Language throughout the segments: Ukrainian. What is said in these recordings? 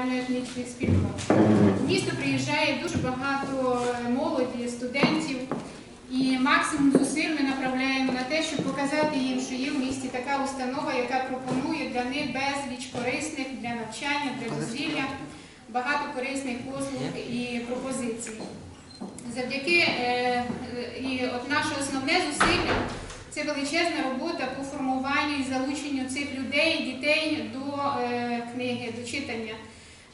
національно-етнічних спільнот. В місто приїжджає дуже багато е, молоді, студентів, і максимум зусиль ми направляємо на те, щоб показати їм, що є в місті така установа, яка пропонує для них безліч корисних для навчання, для дозвілля, багато корисних послуг і пропозицій. Завдяки е, е, і от наше основне зусилля це величезна робота по формуванню і залученню цих людей, дітей до книги, до читання.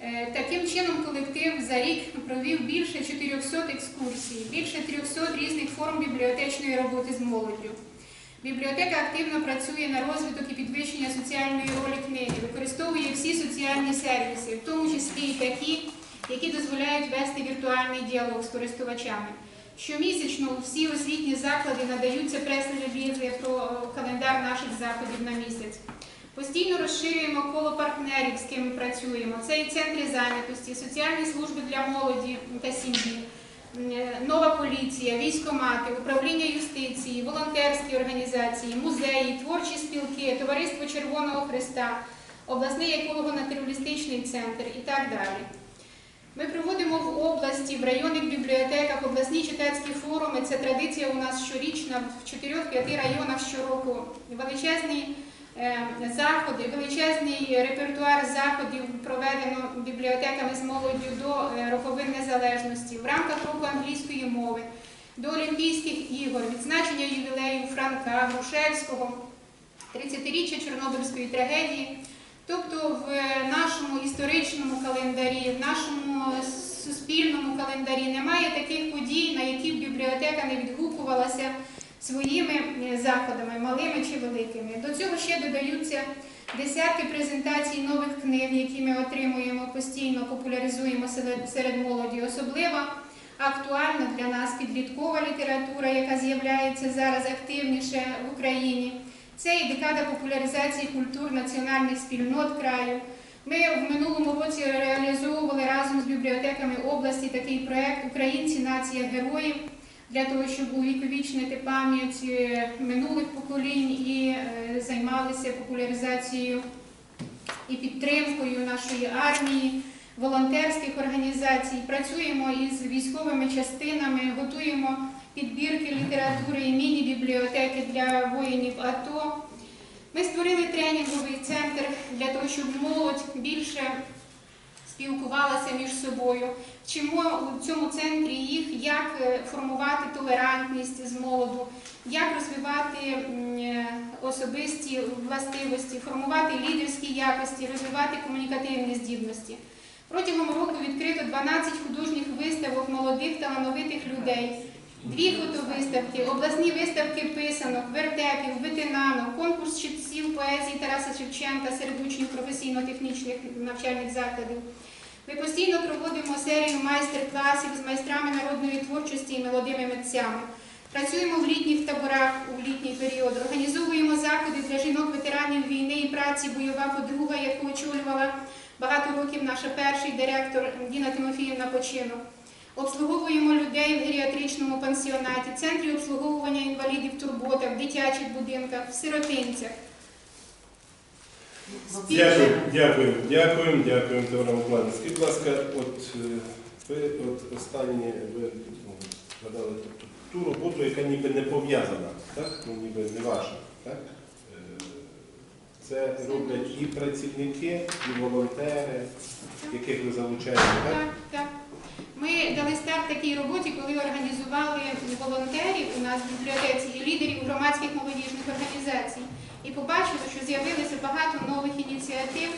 Е, Таким чином, колектив за рік провів більше 400 екскурсій, більше 300 різних форм бібліотечної роботи з молоддю. Бібліотека активно працює на розвиток і підвищення соціальної ролі книги, використовує всі соціальні сервіси, в тому числі і такі, які дозволяють вести віртуальний діалог з користувачами. Щомісячно всі освітні заклади надаються прес-релізи про календар наших заходів на місяць. Постійно розширюємо коло партнерів, з ким ми працюємо. Це і центри зайнятості, соціальні служби для молоді та сім'ї, нова поліція, військомати, управління юстиції, волонтерські організації, музеї, творчі спілки, Товариство Червоного Христа, обласний еколого-натуралістичний центр і так далі. Ми проводимо в області, в районних бібліотеках, обласні читацькі форуми. Це традиція у нас щорічна в 4-5 районах щороку. Величезні е, заходи, величезний репертуар заходів проведено бібліотеками з молоддю до е, роковин незалежності в рамках року англійської мови, до Олімпійських ігор, відзначення ювілею Франка, Грушевського, 30-річчя Чорнобильської трагедії. Тобто в нашому історичному календарі, в нашому суспільному календарі немає таких подій, на які б бібліотека не відгукувалася своїми е, заходами, малими чи великими. До цього ще додаються десятки презентацій нових книг, які ми отримуємо постійно, популяризуємо серед- молоді. Особливо актуальна для нас підліткова література, яка з'являється зараз активніше в Україні. Це і декада популяризації культур національних спільнот краю. Ми в минулому році реалізовували разом з бібліотеками області такий проект Українці нація героїв для того, щоб увіковічнити пам'ять е, минулих поколінь і е, займалися популяризацією і підтримкою нашої армії, волонтерських організацій. Працюємо із військовими частинами, готуємо підбірки літератури і міні-бібліотеки для воїнів АТО. Ми створили тренінговий центр для того, щоб молодь більше спілкувалася між собою. Вчимо у цьому центрі їх, як формувати толерантність з молоду, як розвивати е, особисті властивості, формувати лідерські якості, розвивати комунікативні здібності. Протягом року відкрито 12 художніх виставок молодих талановитих людей. Дві фотовиставки, обласні виставки писанок, вертепів, витинанок, конкурс читців поезії Тараса Шевченка серед учнів професійно-технічних навчальних закладів. Ми постійно проводимо серію майстер-класів з майстрами народної творчості і молодими митцями. Працюємо в літніх таборах у літній період, організовуємо заходи для жінок-ветеранів війни і праці, бойова подруга, яку очолювала багато років наша перший директор Діна Тимофіївна Починок. Обслуговуємо людей в геріатричному пансіонаті, центрі обслуговування інвалідів турбота, в дитячих будинках, в сиротинцях. Дякую, дякую, дякую, дякую, Тамара Миколаївна. Скажіть, будь ласка, от е, ви от останні ви згадали тобто, ту роботу, яка ніби не пов'язана, так? Ну, ніби не ваша, так? Е, Це роблять і працівники, і волонтери, яких ви залучаєте, так? Так, так. Ми дали старт такій роботі, коли організували волонтерів у нас в бібліотеці і лідерів громадських молодіжних організацій. І побачили, що з'явилося багато нових ініціатив.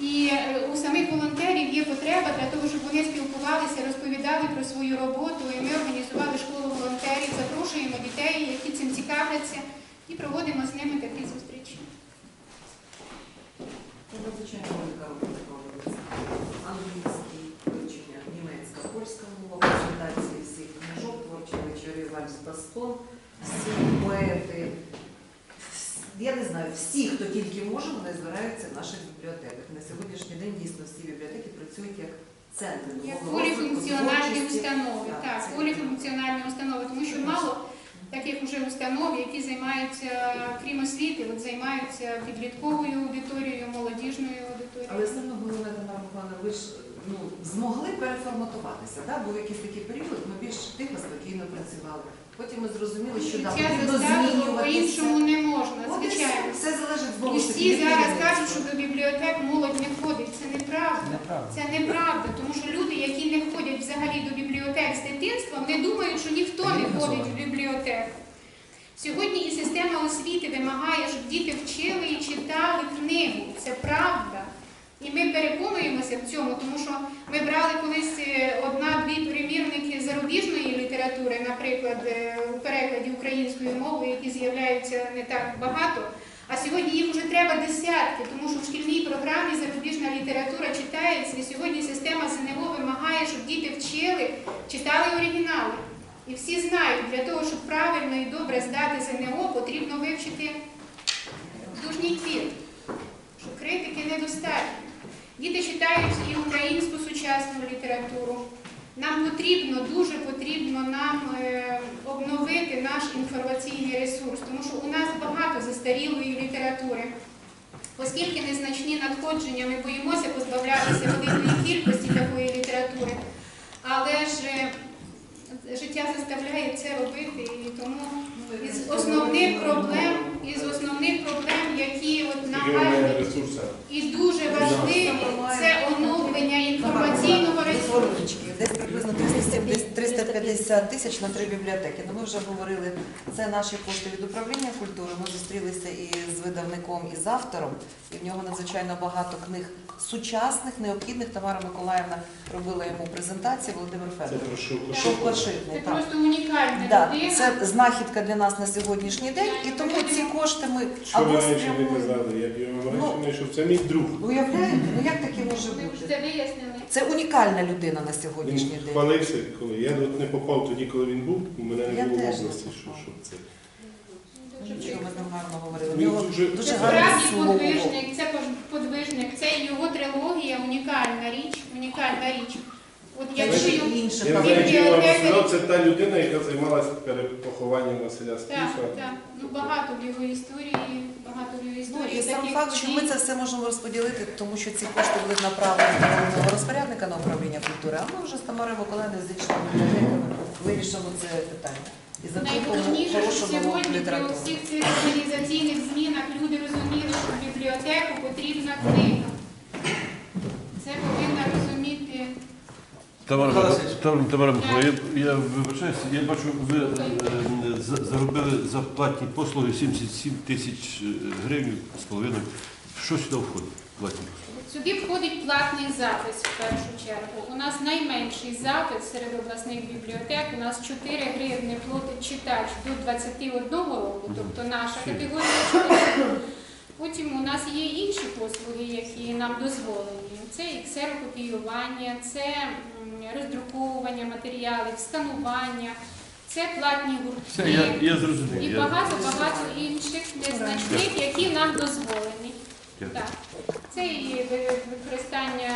І е, у самих волонтерів є потреба для того, щоб вони спілкувалися, розповідали про свою роботу. І ми організували школу волонтерів, запрошуємо дітей, які цим цікавляться, і проводимо з ними такі зустрічі. Надзвичайно велика робота. Англійський, вивчення, польська мова, презентації всіх книжок, творчі вечори, вальс бастон, всі поети. Я не знаю, всі, хто тільки може, вони збираються в наших бібліотеках. На сьогоднішній день дійсно всі бібліотеки працюють як центри. Як поліфункціональні установи, Так, так, поліфункціональні установи, тому що мало таких уже установ, які займаються, крім освіти, от займаються підлітковою аудиторією, молодіжною аудиторією. Але саме головне, Тамара Михайловна, ви ж переформатуватися. Да? Був якийсь такий період, ми більш тихо, спокійно працювали. Потім ми зрозуміли, що да, потрібно змінюватися. по-іншому не можна, звичайно. все, все залежить знову І всі зараз кажуть, що до бібліотек молодь не ходить. Це неправда. Неправда. Це неправда, тому що люди, які не ходять взагалі до бібліотек з дитинства, не думають, що ніхто не ходить в бібліотеку. Сьогодні і система освіти вимагає, щоб діти вчили і читали книгу. Це правда. І ми переконуємося в цьому, тому що ми брали колись е, одна-дві примірники зарубіжної літератури, наприклад, е, у перекладі українською мовою, які з'являються не так багато. А сьогодні їх вже треба десятки, тому що в шкільній програмі зарубіжна література читається, і сьогодні система ЗНО вимагає, щоб діти вчили, читали оригінали. І всі знають, для того, щоб правильно і добре здати ЗНО, потрібно вивчити дужній твір, що критики недостатньо. Діти читають і українську сучасну літературу. Нам потрібно, дуже потрібно нам е, обновити наш інформаційний ресурс, тому що у нас багато застарілої літератури. Оскільки незначні надходження, ми боїмося позбавлятися великої кількості такої літератури, але ж е, життя заставляє це робити, і тому із основних проблем, із основних проблем, які от ресурсів? і дуже 350 тисяч на три бібліотеки. Ну, ми вже говорили, це наші кошти від управління культури. Ми зустрілися і з видавником, і з автором, і в нього надзвичайно багато книг сучасних, необхідних. Тамара Миколаївна робила йому презентацію, Володимир Федорович. що? Це просто унікальна Да, людина. це знахідка для нас на сьогоднішній день, і тому ці кошти ми Що ви раніше не казали? Я б Ну, йшов. Це мій друг. Уявляєте, ну як таке може бути? це вияснили. Це унікальна людина на сьогоднішній Він день. хвалився, коли я тут не попав тоді, коли він був, у мене Я не було теж області. Що, що це? Нічого ми там гарно говорили. Нього дуже дуже Це гарне справді слово. подвижник, це пож- подвижник, це його трилогія, унікальна річ, унікальна річ. От якщо Знаєте, його Інше Я знаю, що вам сказав, це та людина, яка займалася перепохованням Василя так, Стіфа. так, ну багато в його історії, багато в його Ну, історії. і сам факт, що ми це все можемо розподілити, тому що ці кошти будуть направлені до головного розпорядника на управління культури, а ми вже з Тамарою Миколаївною з іншими вирішимо це питання. І Найголовніше, що сьогодні при всіх цих організаційних змінах люди розуміли, що в бібліотеку потрібна книга. Це. Тамара, Тамара Михайловна, я, я вибачаюся, я бачу, ви е, за- заробили за платні послуги 77 тисяч е, гривень з половиною. Що сюди входить? Платні послуги? Сюди входить платний запис в першу чергу. У нас найменший запис серед обласних бібліотек. У нас 4 гривні платить читач до 21 року, тобто наша категорія читачів. Потім у нас є інші послуги, які нам дозволені. Це і ксерокопіювання, це роздруковування матеріалів, сканування, це платні гуртки. я, я. І багато-багато інших незначних, які нам дозволені. Так. Це і використання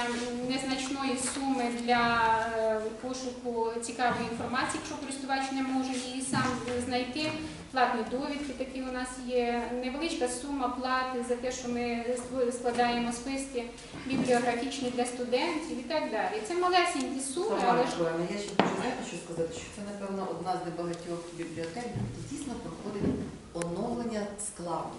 незначної суми для е, пошуку цікавої інформації, якщо користувач не може її сам знайти. Платні довідки такі у нас є. Невеличка сума плати за те, що ми складаємо списки бібліографічні для студентів і так далі. Це малесенькі суми, але ж я ще хочу знаєте, що сказати, що це, напевно, одна з небагатьох бібліотек, де дійсно проходить оновлення складу.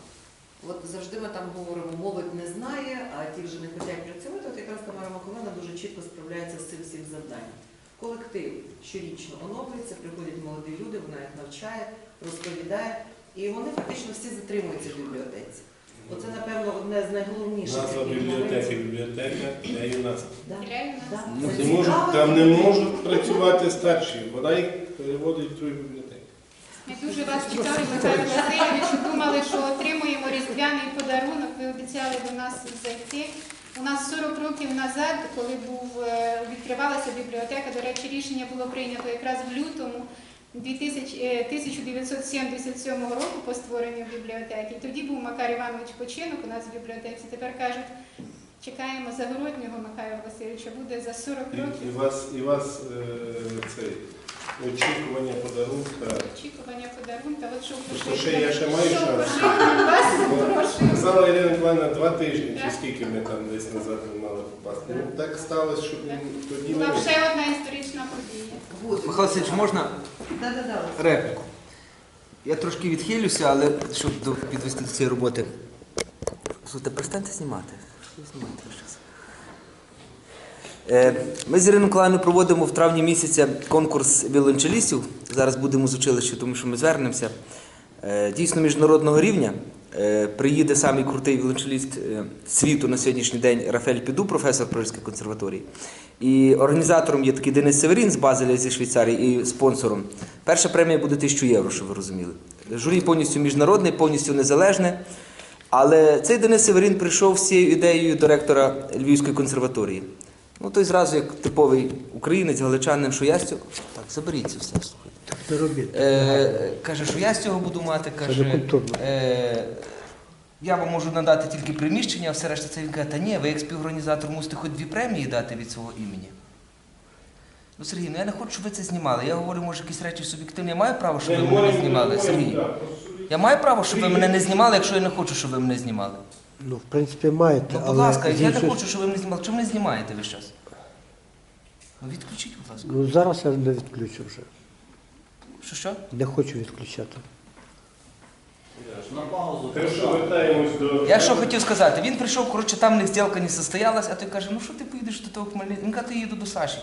От завжди ми там говоримо, молодь не знає, а ті вже не хочуть працювати. От якраз Тамара Миколаївна дуже чітко справляється з цим всім завданням. Колектив щорічно оновлюється, приходять молоді люди, вона їх навчає, розповідає, і вони фактично всі затримуються в бібліотеці. Оце, напевно, одне з найголовніших Назва бібліотеки, бібліотека, я її назва. Да. нас. Да. Не можуть, там не можуть працювати старші, вона їх переводить в другу бібліотеку. Ми дуже вас чекали, Михайло Васильович, думали, що отримуємо різдвяний подарунок. Ви обіцяли до нас зайти. У нас 40 років назад, коли був, е, відкривалася бібліотека, до речі, рішення було прийнято якраз в лютому 2000, е, 1977 року по створенню бібліотеки. Тоді був Макар Іванович Починок у нас в бібліотеці. Тепер кажуть, чекаємо Загороднього Михайла Васильовича, буде за 40 І, років. і вас, і вас е, цей, Очікування подарунка. Очікування подарунка, от що ще я ще маю шанс. Казала Ірина Миколаївна два тижні, чи скільки ми там десь назад не мали попасти. Ну так сталося, що Так. тоді Була ще одна історична подія. Михайло Васильович, можна Да-да-да. репліку? Я трошки відхилюся, але щоб до- підвести до цієї роботи. Слухайте, перестаньте знімати. Що ви знімаєте весь час? Е, Ми з Іриною Миколаївною проводимо в травні місяця конкурс віолончелістів. Зараз будемо з училища, тому що ми звернемося. Е, Дійсно міжнародного рівня. Е, Приїде самий крутий віолончеліст світу на сьогоднішній день Рафель Піду, професор Паризької консерваторії. І організатором є такий Денис Северін з Базеля зі Швейцарії і спонсором. Перша премія буде 1000 євро, щоб ви розуміли. Журі повністю міжнародне, повністю незалежне. Але цей Денис Северін прийшов з цією ідеєю до ректора Львівської консерваторії. Ну, той зразу, як типовий українець, галичанин, що я з цього. Так, заберіть це все, слухайте. Не робіть. Е, каже, що я з цього буду мати. Каже, не. Е, я вам можу надати тільки приміщення, а все решта це він каже, та ні, ви як співорганізатор мусите хоч дві премії дати від свого імені. Ну, Сергій, ну я не хочу, щоб ви це знімали. Я говорю, може, якісь речі суб'єктивні. Я маю право, щоб ви мене не знімали, Сергій. Я маю право, щоб ви мене не знімали, якщо я не хочу, щоб ви мене знімали. Ну, в принципі, маєте, Ну, будь але ласка, я не хочу, щоб ви мене знімали. Чому не знімаєте весь час? Ну відключіть, будь ласка. Ну, зараз я не відключу вже. Що що? Не хочу відключати. Хорошо, вертаємось до. Я що хотів сказати, він прийшов, коротше, там в них зділка не состоялась, а той каже, ну що ти поїдеш до того Хмельницького? Він каже, ти їду до Саші.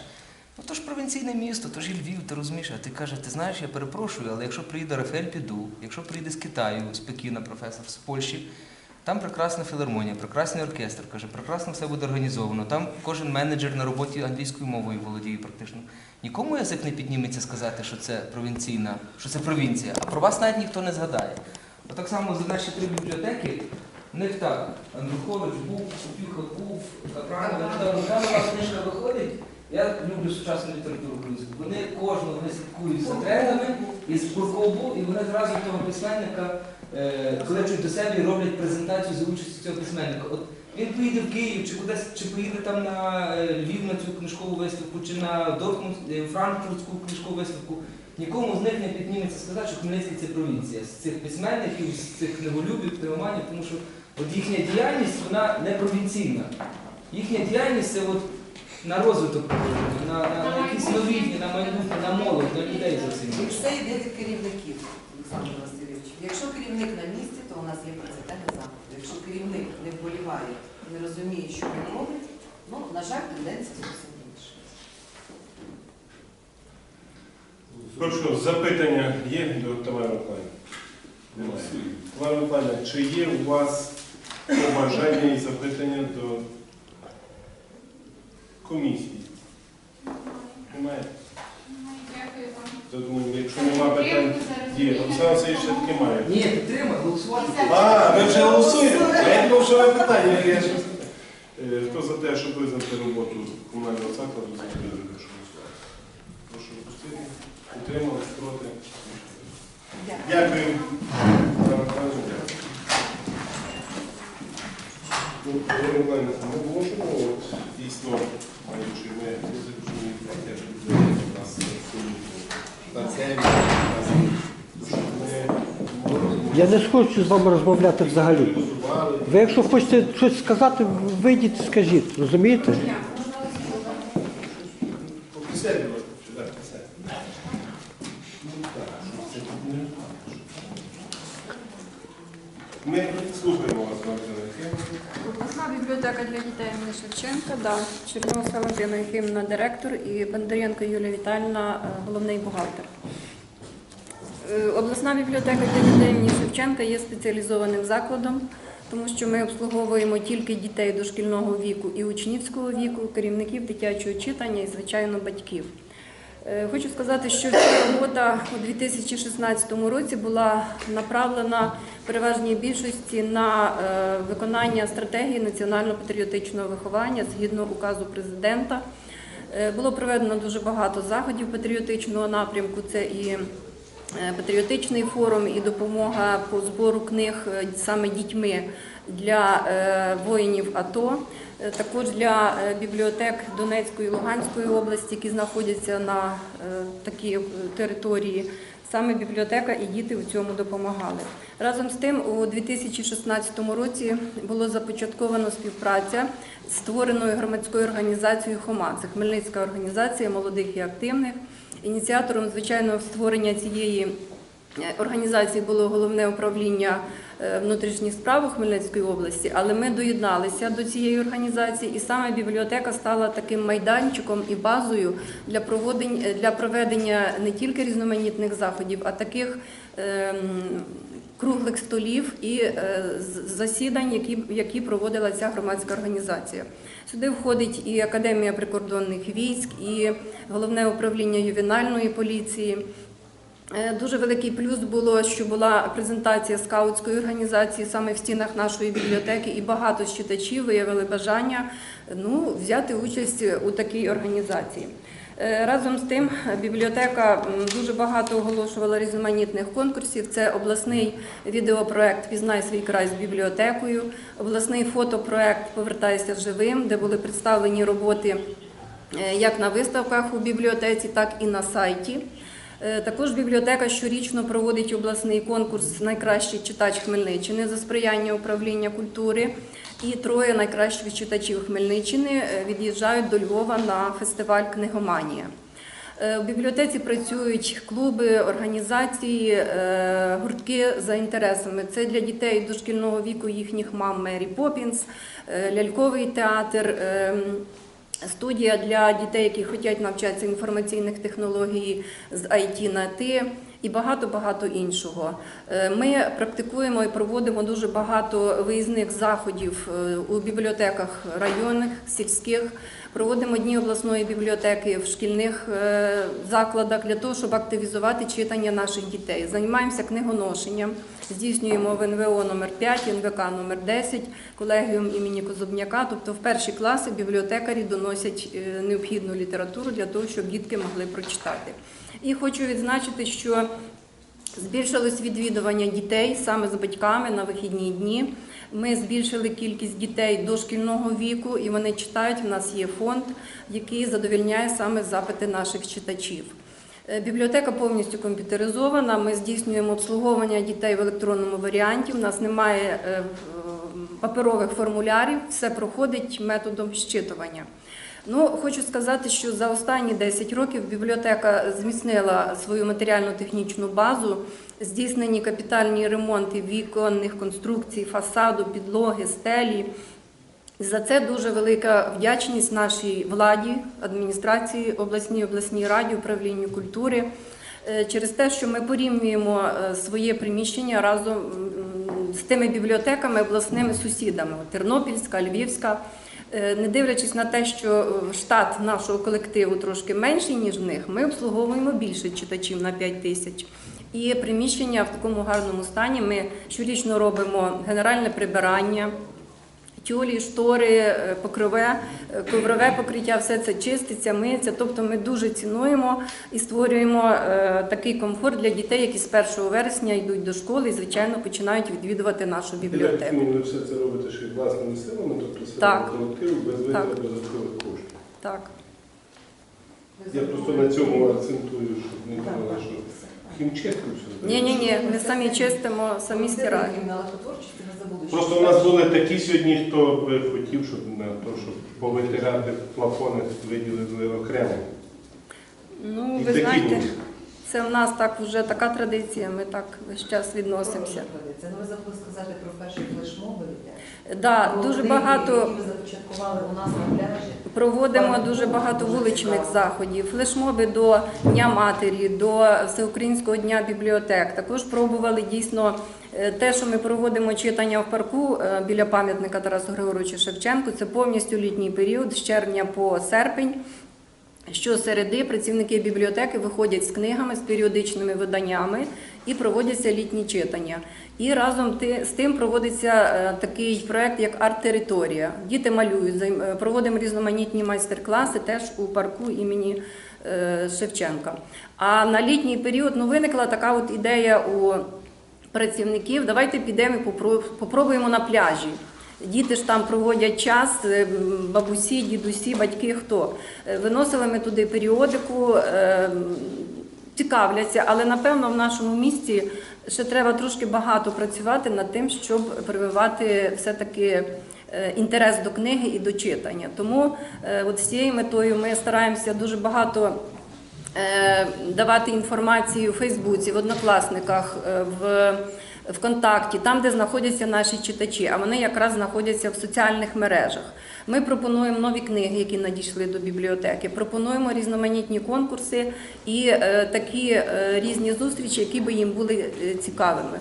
Ну то ж провінційне місто, то ж і Львів, ти розумієш. А ти каже, ти знаєш, я перепрошую, але якщо приїде Рафаель Піду, якщо приїде з Китаю, з Пекіна професор, з Польщі, там прекрасна філармонія, прекрасний оркестр, каже, прекрасно все буде організовано. Там кожен менеджер на роботі англійською мовою володіє практично. Нікому язик не підніметься сказати, що це провінційна, що це провінція, а про вас навіть ніхто не згадає. Отак само за наші три бібліотеки, в них так, Андрухович був, Купюха був, Капран, недавно нова книжка виходить. Я люблю сучасну літературу українську. Вони кожного вони слідкують за трендами із Буркову, і вони зразу того письменника е, кличуть до себе і роблять презентацію за участю цього письменника. От він поїде в Київ, чи кудись, чи поїде там на е, Львів на цю книжкову виставку, чи на Дортмунд, е, Франкфуртську книжкову виставку. Нікому з них не підніметься сказати, що Хмельницький це провінція з цих письменників, з цих книголюбів, книгоманів, тому що от їхня діяльність вона не провінційна. Їхня діяльність це от на розвиток, на, на, на якісь новітні, на майбутнє, на молодь, на людей зовсім. І все йде від керівників, Олександр Васильович. Якщо керівник на місці, то у нас є процвітання заходу. Якщо керівник не вболіває, не розуміє, що він робить, ну, на жаль, тенденція зовсім інша. Прошу, запитання є до Тамари Миколаївни? Немає. Тамара Миколаївна, чи є у вас побажання і запитання до комісії? Немає? Дякую вам. Думаю, якщо нема питань, є. Олександр Васильович все-таки має. Ні, підтримай, голосувати. А, ви вже голосуєте? Я думав, що ви питання. Е, Хто за те, щоб визнати роботу комунального закладу за відповідним, прошу голосувати. Прошу допустити. Утримались проти. Дякую. Миколаївна, дякую. Ну, Миколаївна, Ми можемо от, дійсно, маючи ми теж люди у нас абсолютно Я не хочу з вами розмовляти взагалі. Ви, якщо хочете щось сказати, вийдіть, скажіть, розумієте? Присядь, будь ласка, сюди, присядь. Ну, так, це тут не так. Ми слухаємо вас, Валентина Єфимовна. Обласна бібліотека для дітей імені Шевченка, да. Чернігова директор і Бондаренко Юлія Вітальна, е, головний бухгалтер. Е, Обласна бібліотека для дітей імені Шевченка є спеціалізованим закладом, тому що ми обслуговуємо тільки дітей дошкільного віку і учнівського віку, керівників дитячого читання і, звичайно, батьків. Е, Хочу сказати, що ця робота у 2016 році була направлена в переважній більшості на е, виконання стратегії національно-патріотичного виховання згідно указу президента. Е, Було проведено дуже багато заходів патріотичного напрямку. Це і патріотичний форум і допомога по збору книг е, саме дітьми для е, воїнів АТО. Е, Також для е, бібліотек Донецької і Луганської області, які знаходяться на е, такій е, території. Саме бібліотека і діти в цьому допомагали. Разом з тим, у 2016 році було започатковано співпраця з створеною громадською організацією ХОМА. Це Хмельницька організація молодих і активних. Ініціатором, звичайно, створення цієї е, організації було головне управління е, внутрішніх справ у Хмельницької області, але ми доєдналися до цієї організації, і саме бібліотека стала таким майданчиком і базою для проводень для проведення не тільки різноманітних заходів, а таких ем, круглих столів і е, засідань, які, які проводила ця громадська організація. Сюди входить і Академія прикордонних військ, і головне управління ювенальної поліції. Е, Дуже великий плюс було, що була презентація скаутської організації саме в стінах нашої бібліотеки, і багато з читачів виявили бажання ну, взяти участь у такій організації. Е, Разом з тим, бібліотека дуже багато оголошувала різноманітних конкурсів. Це обласний відеопроект Пізнай свій край з бібліотекою, обласний фотопроект Повертайся живим, де були представлені роботи е, як на виставках у бібліотеці, так і на сайті. Е, Також бібліотека щорічно проводить обласний конкурс Найкращий читач Хмельниччини за сприяння управління культури. І троє найкращих читачів Хмельниччини е, від'їжджають до Львова на фестиваль Книгоманія. Е, У бібліотеці працюють клуби, організації, е, гуртки за інтересами. Це для дітей дошкільного віку їхніх мам Мері Поппінс, е, ляльковий театр. ем, Студія для дітей, які хочуть навчатися інформаційних технологій з IT на Т і багато-багато іншого. Е, Ми практикуємо і проводимо дуже багато виїзних заходів е, у бібліотеках районних, сільських. Проводимо дні обласної бібліотеки в шкільних е, закладах для того, щоб активізувати читання наших дітей. Займаємося книгоношенням, здійснюємо в НВО номер 5 НВК номер 10 колегіум імені Козубняка. Тобто в перші класи бібліотекарі доносять необхідну літературу для того, щоб дітки могли прочитати. І хочу відзначити, що Збільшилось відвідування дітей саме з батьками на вихідні дні. Ми збільшили кількість дітей дошкільного віку, і вони читають. У нас є фонд, який задовільняє саме запити наших читачів. Е, Бібліотека повністю комп'ютеризована. Ми здійснюємо обслуговування дітей в електронному варіанті. У нас немає е, паперових формулярів, все проходить методом щитування. Ну, хочу сказати, що за останні 10 років бібліотека зміцнила свою матеріально-технічну базу, здійснені капітальні ремонти віконних конструкцій, фасаду, підлоги, стелі. За це дуже велика вдячність нашій владі, адміністрації, обласній обласній раді, управлінню культури. Е, Через те, що ми порівнюємо е, своє приміщення разом з тими бібліотеками обласними сусідами Тернопільська, Львівська. Е, Не дивлячись на те, що е, штат нашого колективу трошки менший, ніж в них, ми обслуговуємо більше читачів на 5 тисяч. І приміщення в такому гарному стані. Ми щорічно робимо генеральне прибирання, тюлі, штори, е, покрове, е, коврове покриття, все це чиститься, миється. Тобто ми дуже цінуємо і створюємо е, такий комфорт для дітей, які з 1 вересня йдуть до школи і, звичайно, починають відвідувати нашу бібліотеку. розумію, ви все це робите ще й власними силами, тобто все Так. колективу без витрат додаткових коштів. Так. Я просто на цьому акцентую, щоб не думали, що хімчистку все. Ні, ні, ні, ми самі чистимо, самі стираємо. Просто у нас були такі сьогодні, хто би хотів, щоб на то, щоб повитирати плафони, виділили окремо. Ну, І ви такі знаєте, були. це в нас так вже така традиція, ми так весь час відносимося. Це ви забули сказати про перший флешмоб. Да, дуже багато Які ви започаткували у нас на пляжі. проводимо дуже багато вуличних заходів, флешмоби до Дня матері, до Всеукраїнського дня бібліотек. Також пробували дійсно те, що ми проводимо читання в парку е, біля пам'ятника Тарасу Григоровичу Шевченку. Це повністю літній період з червня по серпень. Щосереди працівники бібліотеки виходять з книгами, з періодичними виданнями і проводяться літні читання. І разом з тим проводиться е, такий проект, як арт-територія. Діти малюють, е, проводимо різноманітні майстер-класи теж у парку імені е, Шевченка. А на літній період ну, виникла така от ідея у працівників. Давайте підемо і попробуємо на пляжі. Діти ж там проводять час, е, бабусі, дідусі, батьки хто. Е, Виносили ми туди періодику, е, цікавляться, але напевно в нашому місті ще треба трошки багато працювати над тим, щоб прививати все-таки інтерес до книги і до читання. Тому от з цією метою ми стараємося дуже багато давати інформацію у Фейсбуці, в однокласниках, е, в ВКонтакті, там, де знаходяться наші читачі, а вони якраз знаходяться в соціальних мережах. Ми пропонуємо нові книги, які надійшли до бібліотеки. Пропонуємо різноманітні конкурси і е, такі е, різні зустрічі, які би їм були е, цікавими.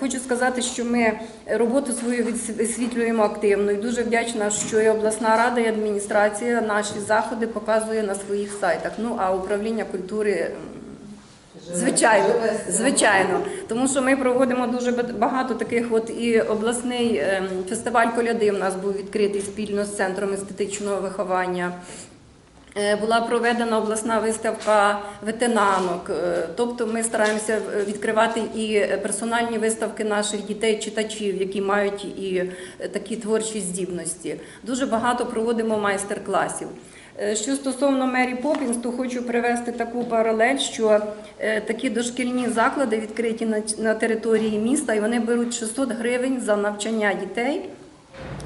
Хочу сказати, що ми роботу свою висвітлюємо активно і дуже вдячна, що і обласна рада, і адміністрація наші заходи показує на своїх сайтах. Ну а управління культури. Звичайно, звичайно, тому що ми проводимо дуже багато таких. От і обласний ем, фестиваль коляди в нас був відкритий спільно з центром естетичного виховання. Е, Була проведена обласна виставка ветенанок. Е, Тобто ми стараємося е, відкривати і персональні виставки наших дітей-читачів, які мають і такі творчі здібності. Дуже багато проводимо майстер-класів. Е, Що стосовно Мері Поппінс, то хочу привести таку паралель, що е, такі дошкільні заклади відкриті на території міста, і вони беруть 600 гривень за навчання дітей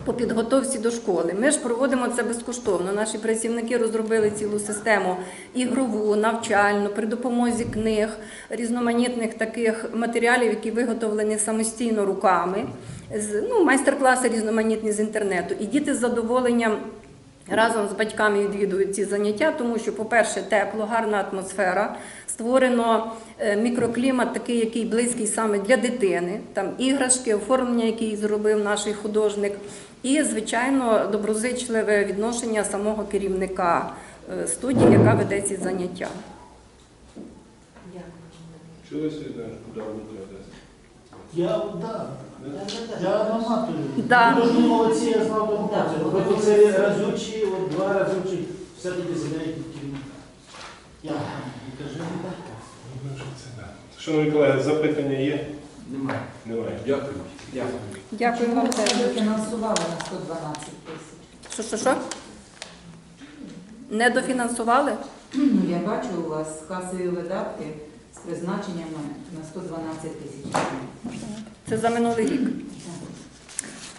по підготовці до школи. Ми ж проводимо це безкоштовно. Наші працівники розробили цілу систему ігрову, навчальну, при допомозі книг, різноманітних таких матеріалів, які виготовлені самостійно руками. Ну, майстер-класи різноманітні з інтернету. І діти з задоволенням. Разом з батьками відвідують ці заняття, тому що, по-перше, тепло, гарна атмосфера, створено е, мікроклімат, такий, який близький саме для дитини, там іграшки, оформлення, які зробив наш художник, і, звичайно, доброзичливе відношення самого керівника е, студії, яка веде ці заняття. Чи ви знаєш, куди треба? Я, да. Я наматую. Да. Ви молодці, я знав тому Ви тут це разючі, от два разючі, все-таки задають тільки. Я кажу, Шановні колеги, запитання є? Немає. Немає. Дякую. Дякую вам теж. Фінансували на 112 тисяч. Що, що, що? Не дофінансували? Ну, я бачу у вас касові видатки з призначеннями на 112 тисяч. Це за минулий рік.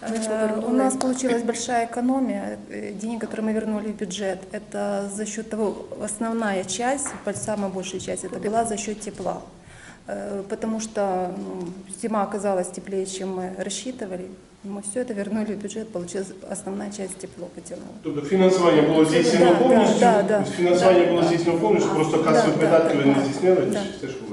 Э, У нас получилась большая экономия э, денег, которые мы вернули в бюджет. Это за счет того, основная часть, самая большая часть, это была за счет тепла. Э, Потому что ну, зима оказалась теплее, чем мы рассчитывали. Мы все это вернули в бюджет, получилась основная часть тепло потянула. Тобто фінансування було здійснено Да, да, повністю? да, да. Фінансування Да, було да. здійснено повністю, просто касові Да, да, видатки ви не да. здійснили? Да. Чи Це ж ви